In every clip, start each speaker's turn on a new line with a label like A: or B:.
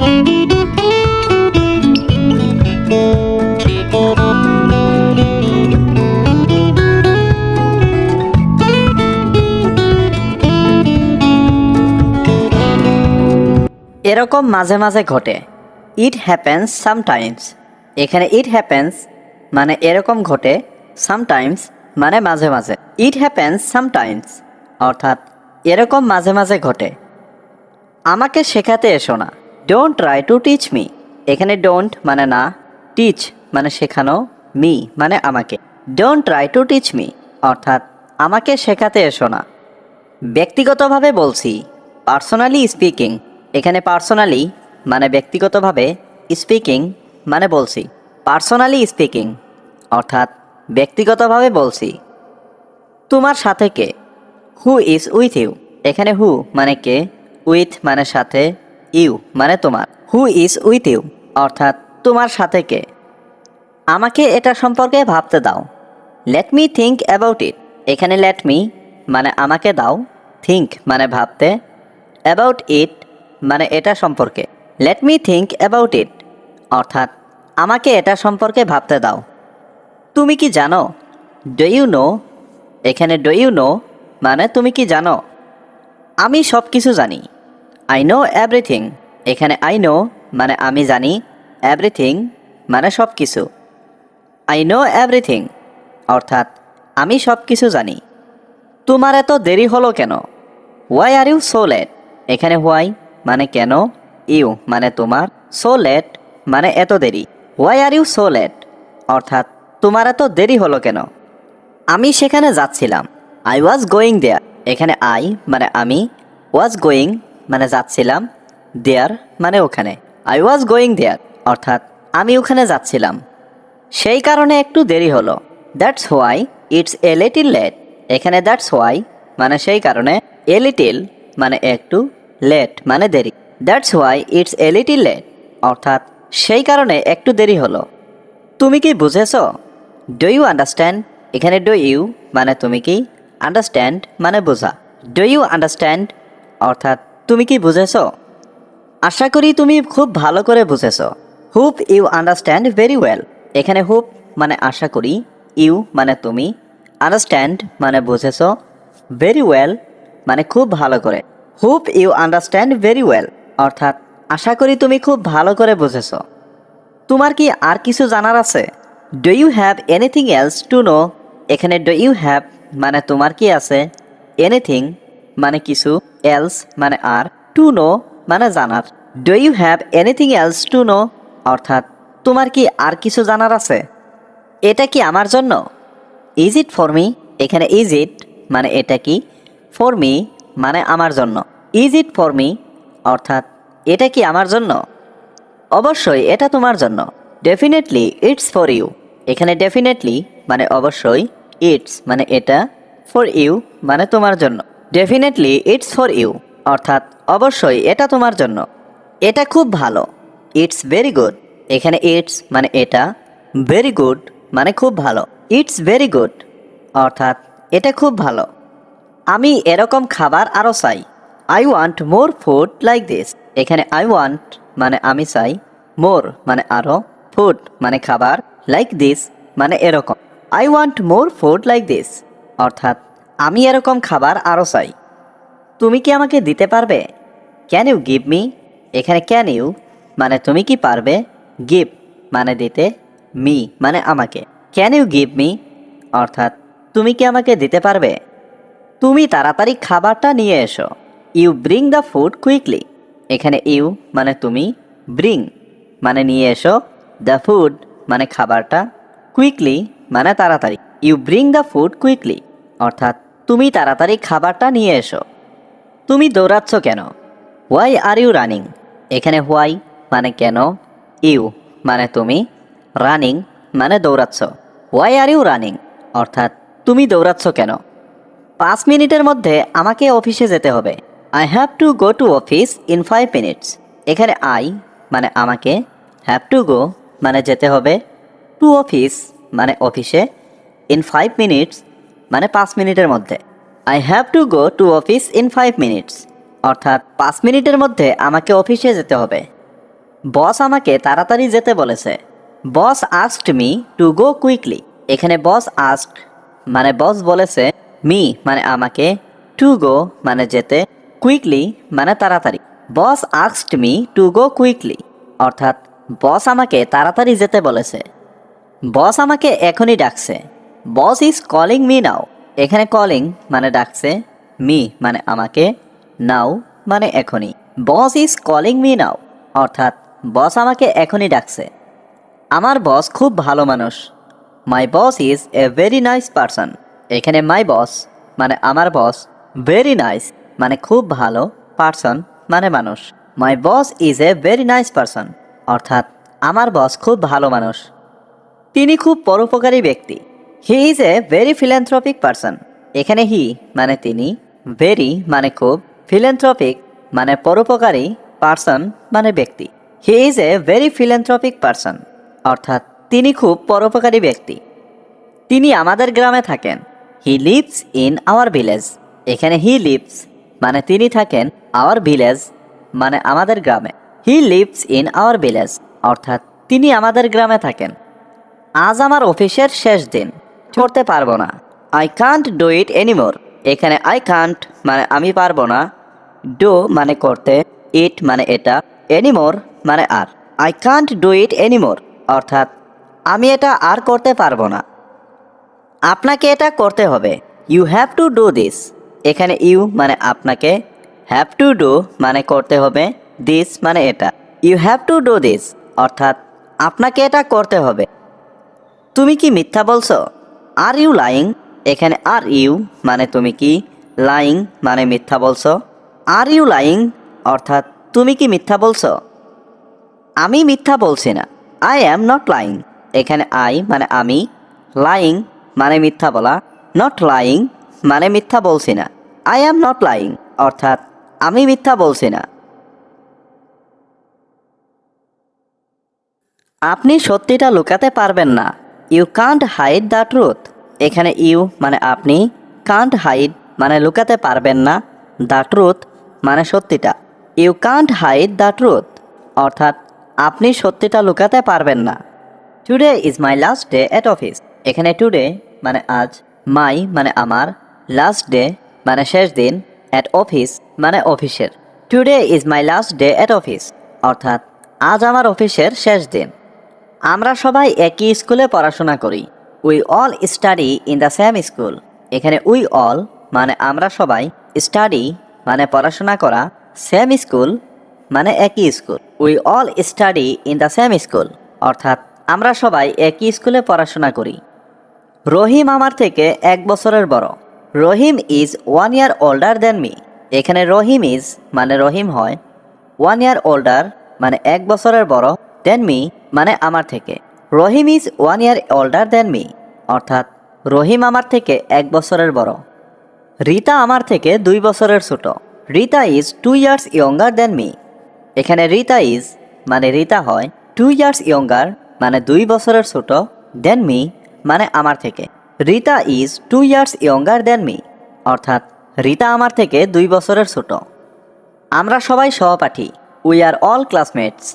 A: এরকম মাঝে মাঝে ঘটে। ইট হ্যাপেন্স সামটাইমস এখানে ইট হ্যাপেন্স মানে এরকম ঘটে সামটাইমস মানে মাঝে মাঝে। ইট হ্যাপেন্স সামটাইমস অর্থাৎ এরকম মাঝে মাঝে ঘটে। আমাকে শেখাতে এসো না। Don't try to teach me এখানে ডোন্ট মানে না টিচ মানে শেখানো মি মানে আমাকে। Don't try to teach me অর্থাৎ আমাকে শেখাতে এসো না। ব্যক্তিগতভাবে বলছি পার্সোনালি স্পিকিং এখানে পার্সোনালি মানে ব্যক্তিগতভাবে স্পিকিং মানে বলছি পার্সোনালি স্পিকিং অর্থাৎ ব্যক্তিগতভাবে বলছি, তোমার সাথে কে? হু ইজ উইথ ইউ এখানে হু মানে কে? উইথ মানে সাথে ইউ মানে তোমার। হু ইজ উইথ ইউ অর্থাৎ, তোমার সাথে কে? আমাকে এটা সম্পর্কে ভাবতে দাও। Let me think about it এখানে লেট মি মানে আমাকে দাও। থিঙ্ক মানে ভাবতে। অ্যাবাউট ইট মানে এটা সম্পর্কে। Let me think about it অর্থাৎ, আমাকে এটা সম্পর্কে ভাবতে দাও। তুমি কি জানো? ডু ইউ নো এখানে ডু ইউ নো মানে তুমি কি জানো? আমি সব কিছু জানি। আই নো এভরিথিং এখানে আই নো মানে আমি জানি। এভরিথিং মানে সব কিছু আই নো এভরিথিং অর্থাৎ আমি সব কিছু জানি। তোমার এত দেরি হলো কেন? Why are you so late এখানে হোয়াই মানে কেন? ইউ মানে তোমার। সো লেট মানে এত দেরি। Why are you so late অর্থাৎ তোমার এত দেরি হলো কেন? আমি সেখানে যাচ্ছিলাম। আই ওয়াজ গোয়িং দেয়ার এখানে আই মানে আমি ওয়াজ গোয়িং মানে যাচ্ছিলাম দেয়ার মানে ওখানে। আই ওয়াজ গোয়িং দেয়ার অর্থাৎ আমি ওখানে যাচ্ছিলাম। সেই কারণে একটু দেরি হলো। That's why it's a little late এখানে দ্যাটস হোয়াই মানে সেই কারণে এ লিটিল মানে একটু লেট মানে দেরি। That's why it's a little late অর্থাৎ সেই কারণে একটু দেরি হলো। তুমি কি বুঝেছ? ডু ইউ আন্ডারস্ট্যান্ড এখানে ডু ইউ মানে তুমি কি আন্ডারস্ট্যান্ড মানে বোঝা। ডু ইউ আন্ডারস্ট্যান্ড অর্থাৎ তুমি কি বুঝেছ? আশা করি তুমি খুব ভালো করে বুঝেছ। Hope, you understand very well. এখানে হুপ মানে আশা করি, ইউ মানে তুমি। আন্ডারস্ট্যান্ড মানে বুঝেছ। ভেরি ওয়েল মানে খুব ভালো করে। Hope, you understand very well. অর্থাৎ, আশা করি তুমি খুব ভালো করে বুঝেছ। তোমার কি আর কিছু জানার আছে? Do you have anything else to know এখানে ডু ইউ হ্যাভ মানে তোমার কি আছে? এনিথিং মানে কিছু এলস মানে আর টু নো মানে জানার। Do you have anything else to know অর্থাৎ, তোমার কি আর কিছু জানার আছে? এটা কি আমার জন্য? ইজ ইট ফর মি এখানে ইজ ইট মানে এটা কি? ফর মি মানে আমার জন্য। ইজ ইট ফর মি অর্থাৎ, এটা কি আমার জন্য? অবশ্যই এটা তোমার জন্য। ডেফিনেটলি ইটস ফর ইউ এখানে ডেফিনেটলি মানে অবশ্যই ইটস মানে এটা ফর ইউ মানে তোমার জন্য। ডেফিনেটলি ইটস ফর ইউ অর্থাৎ অবশ্যই এটা তোমার জন্য। এটা খুব ভালো। ইটস ভেরি গুড এখানে ইটস মানে এটা। ভেরি গুড মানে খুব ভালো। ইটস ভেরি গুড অর্থাৎ এটা খুব ভালো। আমি এরকম খাবার আরও চাই। I want more food like this এখানে আই ওয়ান্ট মানে আমি চাই মোর মানে আরও ফুড মানে খাবার লাইক দিস মানে এরকম। I want more food like this অর্থাৎ আমি এরকম খাবার আরও চাই। তুমি কি আমাকে দিতে পারবে? ক্যান ইউ গিভ মি এখানে ক্যান ইউ মানে তুমি কি পারবে? গিভ মানে দিতে মি মানে আমাকে। ক্যান ইউ গিভ মি অর্থাৎ, তুমি কি আমাকে দিতে পারবে? তুমি তাড়াতাড়ি খাবারটা নিয়ে এসো। You bring the food quickly এখানে ইউ মানে তুমি ব্রিং মানে নিয়ে এসো। দ্য ফুড মানে খাবারটা কুইকলি মানে তাড়াতাড়ি। You bring the food quickly অর্থাৎ তুমি তাড়াতাড়ি খাবারটা নিয়ে এসো। তুমি দৌড়াচ্ছ কেন? হোয়াই আর ইউ রানিং এখানে হোয়াই মানে কেন? ইউ মানে তুমি। রানিং মানে দৌড়াচ্ছ। হোয়াই আর ইউ রানিং অর্থাৎ তুমি দৌড়াচ্ছ কেন? পাঁচ মিনিটের মধ্যে আমাকে অফিসে যেতে হবে। I have to go to office in five minutes এখানে আই মানে আমাকে। হ্যাভ টু গো মানে যেতে হবে। টু অফিস মানে অফিসে। ইন ফাইভ মিনিটস মানে পাঁচ মিনিটের মধ্যে। I have to go to office in five minutes অর্থাৎ পাঁচ মিনিটের মধ্যে আমাকে অফিসে যেতে হবে। বস আমাকে তাড়াতাড়ি যেতে বলেছে। Boss asked me to go quickly এখানে বস আস্ক মানে বস বলেছে মি মানে আমাকে টু গো মানে যেতে কুইকলি মানে তাড়াতাড়ি। Boss asked me to go quickly অর্থাৎ বস আমাকে তাড়াতাড়ি যেতে বলেছে। বস আমাকে এখনই ডাকছে। Boss is calling me now. এখানে কলিং মানে ডাকছে, মি মানে আমাকে, নাও মানে এখনই। Boss is calling me now, অর্থাৎ বস আমাকে এখনই ডাকছে। আমার বস খুব ভালো মানুষ। My boss is a very nice person. এখানে মাই বস মানে আমার বস ভেরি নাইস মানে খুব ভালো পারসন মানে মানুষ। My boss is a very nice person, অর্থাৎ আমার বস খুব ভালো মানুষ। তিনি খুব পরোপকারী ব্যক্তি। He is a very philanthropic person এখানে হি মানে তিনি ভেরি মানে খুব ফিল্যান্থ্রপিক মানে পরোপকারী পারসন মানে ব্যক্তি। He is a very philanthropic person অর্থাৎ তিনি খুব পরোপকারী ব্যক্তি। তিনি আমাদের গ্রামে থাকেন। He lives in our village এখানে হি লিভস মানে তিনি থাকেন আওয়ার ভিলেজ মানে আমাদের গ্রামে। He lives in our village অর্থাৎ তিনি আমাদের গ্রামে থাকেন। আজ আমার অফিসের শেষ দিন। করতে পারব না। I can't do it anymore এখানে আই কান্ট মানে আমি পারব না। ডু মানে করতে ইট মানে এটা এনিমোর মানে আর। I can't do it anymore অর্থাৎ, আমি এটা আর করতে পারব না। আপনাকে এটা করতে হবে। You have to do this এখানে ইউ মানে আপনাকে হ্যাভ টু ডু মানে করতে হবে দিস মানে এটা। You have to do this অর্থাৎ, আপনাকে এটা করতে হবে। তুমি কি মিথ্যা বলছো? আর ইউ লাইং এখানে আর ইউ মানে তুমি কি? লাইং মানে মিথ্যা বলছো। আর ইউ লাইং অর্থাৎ তুমি কি মিথ্যা বলছো? আমি মিথ্যা বলছি না। আই অ্যাম নট লাইং এখানে আই মানে আমি। লাইং মানে মিথ্যা বলা। নট লাইং মানে মিথ্যা বলছি না। আই অ্যাম নট লাইং অর্থাৎ আমি মিথ্যা বলছি না। আপনি সত্যিটা লুকাতে পারবেন না। You can't hide the truth এখানে ইউ মানে আপনি। কান্ট হাইড মানে লুকাতে পারবেন না। দ্য ট্রুথ মানে সত্যিটা। You can't hide the truth অর্থাৎ আপনি সত্যিটা লুকাতে পারবেন না। Today is my last day at office এখানে টুডে মানে আজ। মাই মানে আমার। লাস্ট ডে মানে শেষ দিন। অ্যাট অফিস মানে অফিসের। Today is my last day at office অর্থাৎ আজ আমার অফিসের শেষ দিন। আমরা সবাই একই স্কুলে পড়াশোনা করি। We all study in the same school এখানে উই অল মানে আমরা সবাই স্টাডি মানে পড়াশোনা করা সেম স্কুল মানে একই school we all study in the same school অর্থাৎ আমরা সবাই একই স্কুলে পড়াশোনা করি। রহিম আমার থেকে এক বছরের বড়। Rahim is one year older than me এখানে রহিম ইজ মানে রহিম হয় ওয়ান ইয়ার ওল্ডার মানে এক বছরের বড় দেন মি মানে আমার থেকে। Rahim is one year older than me অর্থাৎ রহিম আমার থেকে এক বছরের বড়। রিতা আমার থেকে দুই বছরের ছোট। Rita is two years younger than me এখানে রিতা ইজ মানে রিতা হয় টু ইয়ার্স ইয়ঙ্গার মানে দুই বছরের ছোট দেন মি মানে আমার থেকে। Rita is two years younger than me অর্থাৎ রিতা আমার থেকে দুই বছরের ছোট। আমরা সবাই সহপাঠী। উই আর অল ক্লাসমেটস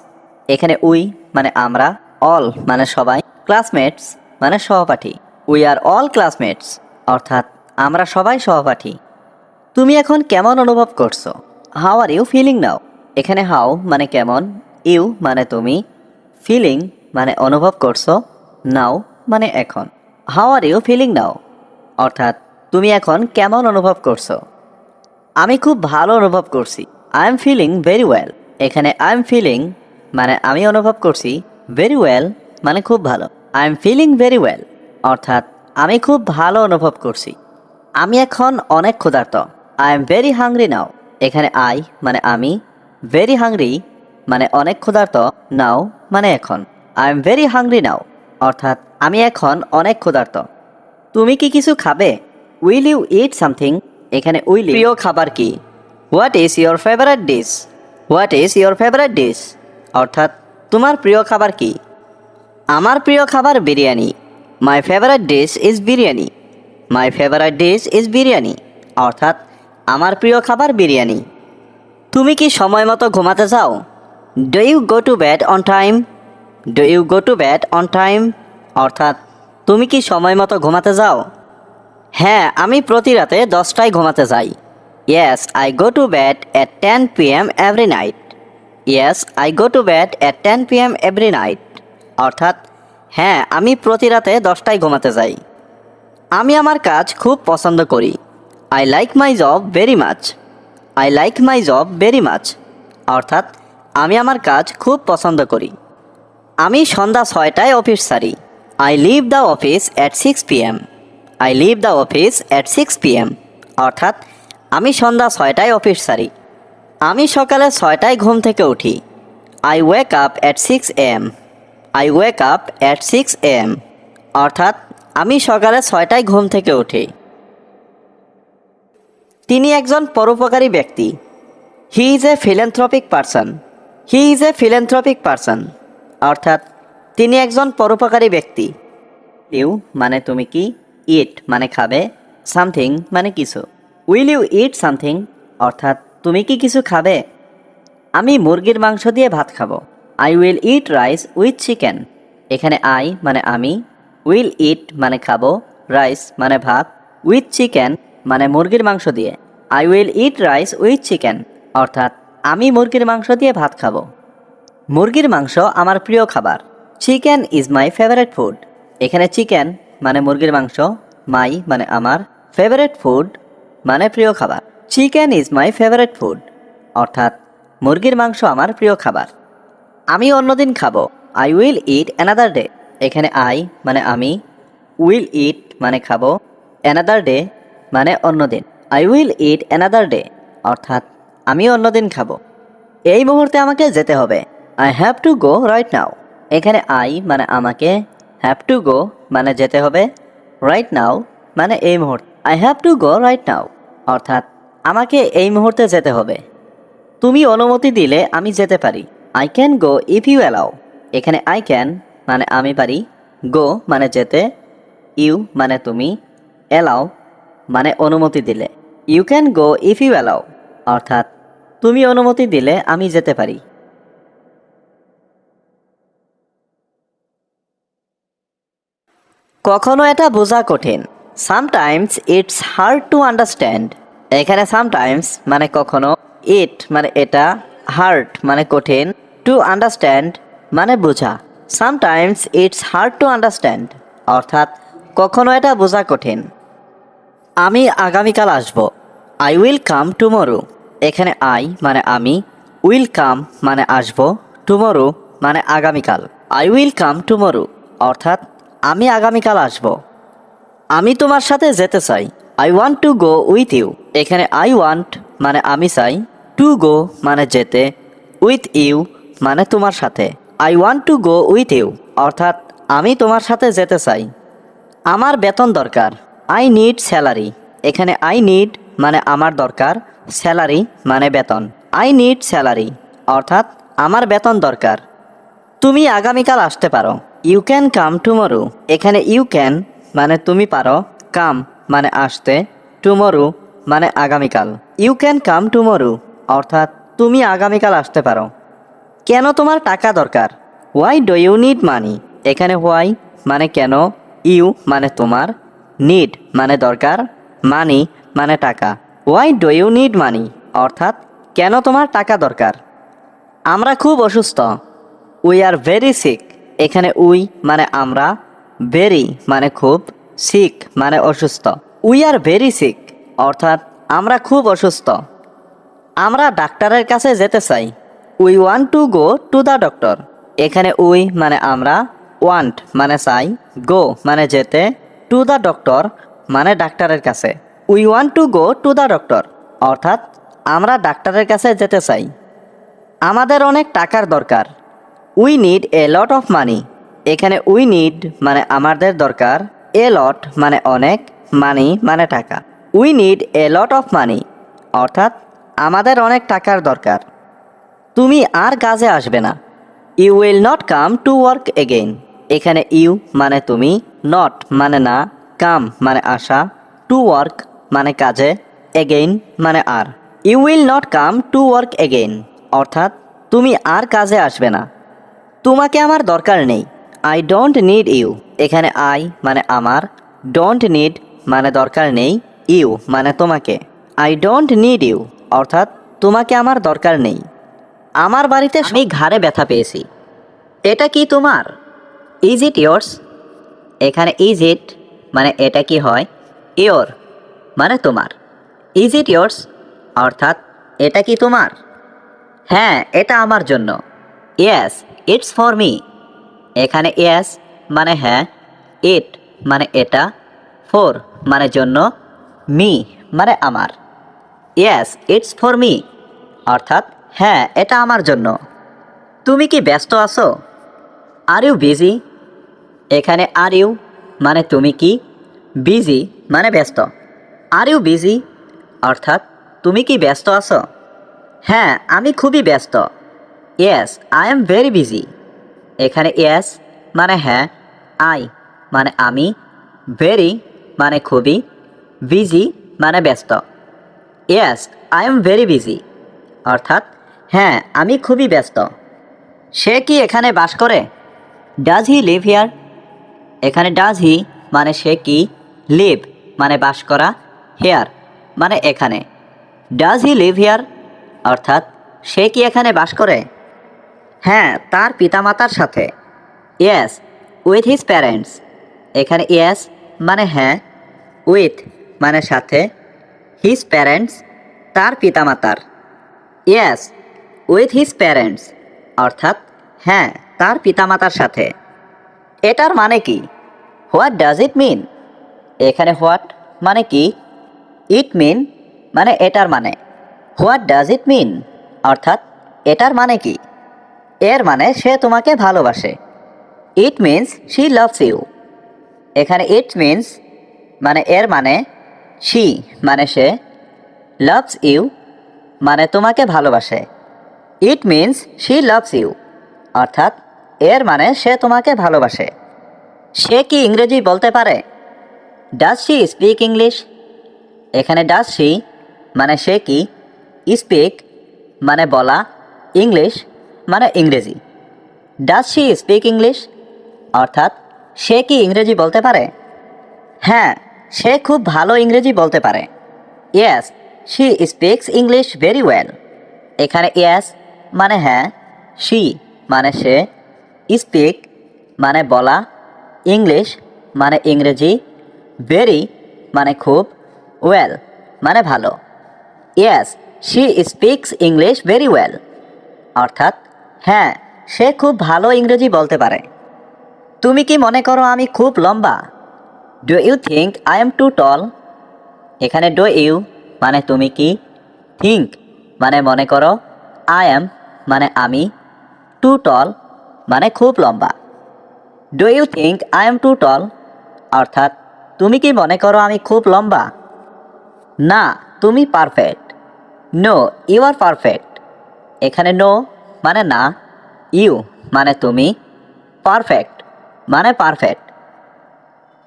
A: এখানে উই মানে আমরা অল মানে সবাই ক্লাসমেটস মানে সহপাঠী। উই আর অল ক্লাসমেটস অর্থাৎ আমরা সবাই সহপাঠী। তুমি এখন কেমন অনুভব করছ? How are you feeling now এখানে হাউ মানে কেমন ইউ মানে তুমি। ফিলিং মানে অনুভব করছ নাও মানে এখন। How are you feeling now অর্থাৎ তুমি এখন কেমন অনুভব করছ? আমি খুব ভালো অনুভব করছি। I am feeling very well এখানে আই এম ফিলিং মানে আমি অনুভব করছি ভেরি ওয়েল মানে খুব ভালো। I am feeling very well অর্থাৎ আমি খুব ভালো অনুভব করছি। আমি এখন অনেক ক্ষুধার্ত। I am very hungry now এখানে আই মানে আমি ভেরি হাংরি মানে অনেক ক্ষুধার্ত নাও মানে এখন। I am very hungry now অর্থাৎ আমি এখন অনেক ক্ষুধার্ত। তুমি কি কিছু খাবে? উইল ইউ ইট সামথিং এখানে উইল প্রিয় খাবার কি? What is your favourite dish what is your favourite dish অর্থাৎ তোমার প্রিয় খাবার কি? আমার প্রিয় খাবার biryani. My favourite dish is biryani my favourite dish is biryani অর্থাৎ, আমার প্রিয় খাবার বিরিয়ানি। তুমি কি সময় মতো ঘুমাতে চাও? Do you go to bed on time do you go to bed on time অর্থাৎ, তুমি কি সময় মতো ঘুমাতে যাও? হ্যাঁ আমি প্রতি রাতে দশটায় ঘুমাতে যাই। Yes I go to bed at ten P M every night yes I go to bed at ten P M every night অর্থাৎ হ্যাঁ আমি প্রতি রাতে দশটায় ঘুমাতে যাই। আমি আমার কাজ খুব পছন্দ করি। I like my job very much I like my job very much অর্থাৎ, আমি আমার কাজ খুব পছন্দ করি। আমি সন্ধ্যা ছয়টায় অফিস সারি। I leave the office at six P M I leave the office at six P M অর্থাৎ, আমি সন্ধ্যা ছয়টায় অফিস সারি। আমি সকালে ছয়টায় ঘুম থেকে উঠি। I wake up at six AM I wake up at six AM অর্থাৎ আমি সকালে ছয়টায় ঘুম থেকে উঠি। তিনি একজন পরোপকারী ব্যক্তি। He is a philanthropic person he is a philanthropic person অর্থাৎ তিনি একজন পরোপকারী ব্যক্তি। ইউ মানে তুমি কি? ইট মানে খাবে। সামথিং মানে কিছু। উইল ইউ ইট সামথিং অর্থাৎ তুমি কি কিছু খাবে? আমি মুরগির মাংস দিয়ে ভাত খাব। I will eat rice with chicken এখানে আই মানে আমি উইল ইট মানে খাব রাইস মানে ভাত উইথ চিকেন মানে মুরগির মাংস দিয়ে। I will eat rice with chicken অর্থাৎ, আমি মুরগির মাংস দিয়ে ভাত খাব। মুরগির মাংস আমার প্রিয় খাবার। Chicken is my favourite food এখানে চিকেন মানে মুরগির মাংস মাই মানে আমার ফেভারেট ফুড মানে প্রিয় খাবার। Chicken is my favourite food অর্থাৎ, মুরগির মাংস আমার প্রিয় খাবার। আমি অন্যদিন খাব। I will eat another day এখানে আই মানে আমি। উইল ইট মানে খাব। অ্যানাদার ডে মানে অন্যদিন। I will eat another day অর্থাৎ, আমি অন্যদিন খাব। এই মুহূর্তে আমাকে যেতে হবে। I have to go right now এখানে আই মানে আমাকে। হ্যাভ টু গো মানে যেতে হবে। রাইট নাও মানে এই মুহূর্তে। I have to go right now অর্থাৎ আমাকে এই মুহূর্তে যেতে হবে। তুমি অনুমতি দিলে আমি যেতে পারি। I can go if you allow এখানে আই ক্যান মানে আমি পারি। গো মানে যেতে। ইউ মানে তুমি। অ্যালাও মানে অনুমতি দিলে। You can go if you allow অর্থাৎ তুমি অনুমতি দিলে আমি যেতে পারি। কখনো এটা বোঝা কঠিন। Sometimes it's hard to understand এখানে সামটাইমস মানে কখনো ইট মানে এটা হার্ড মানে কঠিন টু আন্ডারস্ট্যান্ড মানে বোঝা। Sometimes it's hard to understand অর্থাৎ কখনো এটা বোঝা কঠিন। আমি আগামীকাল আসব। আই উইল কাম টুমরো এখানে আই মানে আমি উইল কাম মানে আসব। টুমরো মানে আগামীকাল। আই উইল কাম টুমরো অর্থাৎ আমি আগামীকাল আসব। আমি তোমার সাথে যেতে চাই। I want to go with you এখানে আই ওয়ান্ট মানে আমি চাই টু গো মানে যেতে উইথ ইউ মানে তোমার সাথে। I want to go with you অর্থাৎ আমি তোমার সাথে যেতে চাই। আমার বেতন দরকার আই নিড স্যালারি এখানে আই নিড মানে আমার দরকার স্যালারি মানে বেতন। আই নিড স্যালারি অর্থাৎ আমার বেতন দরকার। তুমি আগামীকাল আসতে পারো। ইউ ক্যান কাম টুমরো এখানে ইউ ক্যান মানে তুমি পারো কাম মানে আসতে টুমরো মানে আগামীকাল। ইউ ক্যান কাম টুমরো অর্থাৎ তুমি আগামীকাল আসতে পারো। কেন তোমার টাকা দরকার? Why do you need money এখানে হোয়াই মানে কেন? ইউ মানে তোমার। নিড মানে দরকার। মানি মানে টাকা। Why do you need money অর্থাৎ কেন তোমার টাকা দরকার? আমরা খুব অসুস্থ। উই আর ভেরি সিক এখানে উই মানে আমরা। ভেরি মানে খুব সিক মানে অসুস্থ। উই আর ভেরি সিক অর্থাৎ আমরা খুব অসুস্থ। আমরা ডাক্তারের কাছে যেতে চাই। We want to go to the doctor এখানে উই মানে আমরা ওয়ান্ট মানে চাই গো মানে যেতে টু দ্য ডক্টর মানে ডাক্তারের কাছে। We want to go to the doctor অর্থাৎ আমরা ডাক্তারের কাছে যেতে চাই। আমাদের অনেক টাকার দরকার। We need a lot of money এখানে উই নিড মানে আমাদের দরকার। এ লট মানে অনেক মানি মানে টাকা। We need a lot of money অর্থাৎ আমাদের অনেক টাকার দরকার। তুমি আর কাজে আসবে না। You will not come to work again এখানে ইউ মানে তুমি নট মানে না কাম মানে আসা টু ওয়ার্ক মানে কাজে এগেইন মানে আর। You will not come to work again অর্থাৎ তুমি আর কাজে আসবে না। তোমাকে আমার দরকার নেই। আই ডোন্ট নিড ইউ এখানে আই মানে আমার ডোন্ট নিড মানে দরকার নেই। ইউ মানে তোমাকে। আই ডোন্ট নিড ইউ অর্থাৎ তোমাকে আমার দরকার নেই। আমার বাড়িতে আমি ঘাড়ে ব্যথা পেয়েছি। এটা কি তোমার? ইজ ইট ইয়োর্স এখানে ইজ ইট মানে এটা কি হয়? ইয়োর মানে তোমার। ইজ ইট ইয়োর্স অর্থাৎ এটা কি তোমার? হ্যাঁ এটা আমার জন্য। ইয়েস ইটস ফর মি এখানে ইয়েস মানে হ্যাঁ। ইট মানে এটা। ফোর মানে জন্য। মি মানে আমার। ইয়েস ইটস ফর মি অর্থাৎ হ্যাঁ এটা আমার জন্য। তুমি কি ব্যস্ত আছো? আর ইউ বিজি এখানে আর ইউ মানে তুমি কি? বিজি মানে ব্যস্ত। আর ইউ বিজি অর্থাৎ, তুমি কি ব্যস্ত আছো? হ্যাঁ আমি খুবই ব্যস্ত। Yes I am very busy এখানে ইয়েস মানে হ্যাঁ আই মানে আমি। ভেরি মানে খুবই। বিজি মানে ব্যস্ত। Yes I am very busy অর্থাৎ হ্যাঁ আমি খুবই ব্যস্ত। সে কি এখানে বাস করে? ডাজ হি লিভ হিয়ার এখানে ডাজ হি মানে সে কি? লিভ মানে বাস করা। হেয়ার মানে এখানে। ডাজ হি লিভ হিয়ার অর্থাৎ, সে কি এখানে বাস করে? হ্যাঁ তার পিতামাতার সাথে। ইয়েস উইথ হিজ প্যারেন্টস এখানে ইয়েস মানে হ্যাঁ উইথ মানে সাথে হিজ প্যারেন্টস তার পিতামাতার। ইয়েস উইথ হিজ প্যারেন্টস অর্থাৎ হ্যাঁ তার পিতামাতার সাথে। এটার মানে কি? হোয়াট ডাজ ইট মিন এখানে হোয়াট মানে কি? ইট মিন মানে এটার মানে। হোয়াট ডাজ ইট মিন অর্থাৎ এটার মানে কি? এর মানে সে তোমাকে ভালোবাসে। It means she loves you এখানে ইট মিন্স মানে এর মানে শি মানে সে লাভস ইউ মানে তোমাকে ভালোবাসে। It means she loves you অর্থাৎ এর মানে সে তোমাকে ভালোবাসে। সে কি ইংরেজি বলতে পারে? ডাজ শি স্পিক ইংলিশ এখানে ডাজ শি মানে সে কি? স্পিক মানে বলা ইংলিশ মানে ইংরেজি। ডাজ শি স্পিক ইংলিশ অর্থাৎ সে কি ইংরেজি বলতে পারে? হ্যাঁ সে খুব ভালো ইংরেজি বলতে পারে। Yes she speaks English very well এখানে ইয়েস মানে হ্যাঁ শি মানে সে স্পিক মানে বলা ইংলিশ মানে ইংরেজি ভেরি মানে খুব ওয়েল মানে ভালো। Yes she speaks English very well অর্থাৎ হ্যাঁ সে খুব ভালো ইংরেজি বলতে পারে। তুমি কি মনে করো আমি খুব লম্বা? Do you think I am too tall এখানে ডু ইউ মানে তুমি কি? থিঙ্ক মানে মনে করো আই এম মানে আমি। টু টল মানে খুব লম্বা। Do you think I am too tall অর্থাৎ, তুমি কি মনে করো আমি খুব লম্বা? না, তুমি perfect no you are perfect এখানে নো মানে না ইউ মানে তুমি পারফেক্ট মানে perfect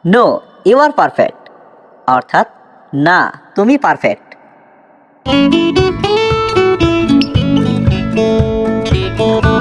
A: no you are perfect অর্থাৎ না তুমি পারফেক্ট
B: Thank you.